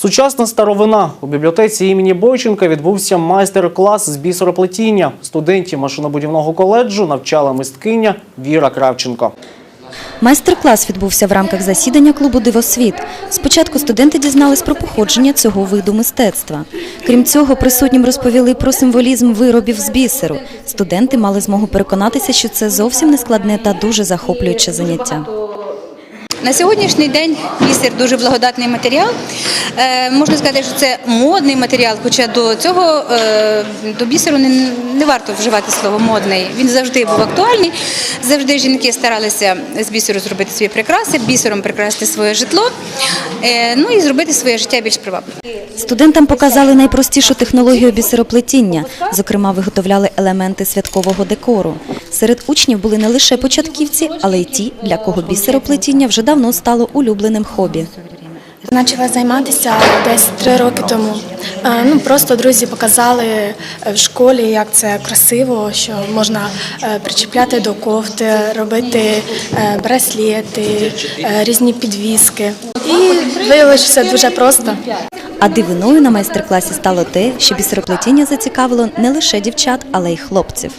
Сучасна старовина у бібліотеці імені Бойченка відбувся майстер-клас з бісероплетіння. Студентів машинобудівного коледжу навчала мисткиня Віра Кравченко. Майстер-клас відбувся в рамках засідання клубу Дивосвіт. Спочатку студенти дізнались про походження цього виду мистецтва. Крім цього, присутнім розповіли про символізм виробів з бісеру. Студенти мали змогу переконатися, що це зовсім не складне та дуже захоплююче заняття. На сьогоднішній день бісер дуже благодатний матеріал. Е, можна сказати, що це модний матеріал, хоча до цього е, до бісеру не, не варто вживати слово модний. Він завжди був актуальний. Завжди жінки старалися з бісеру зробити свої прикраси, бісером прикрасити своє житло, е, ну і зробити своє життя більш привабливим. Студентам показали найпростішу технологію бісероплетіння. Зокрема, виготовляли елементи святкового декору. Серед учнів були не лише початківці, але й ті, для кого бісероплетіння вже давно стало улюбленим хобі. Почала займатися десь три роки тому. Ну просто друзі показали е, в школі, як це красиво, що можна е, причіпляти до кофти, робити е, браслети, різні підвіски. І виявилося, що це дуже просто. А дивиною на майстер-класі стало те, що бісероплетіння зацікавило не лише дівчат, але й хлопців.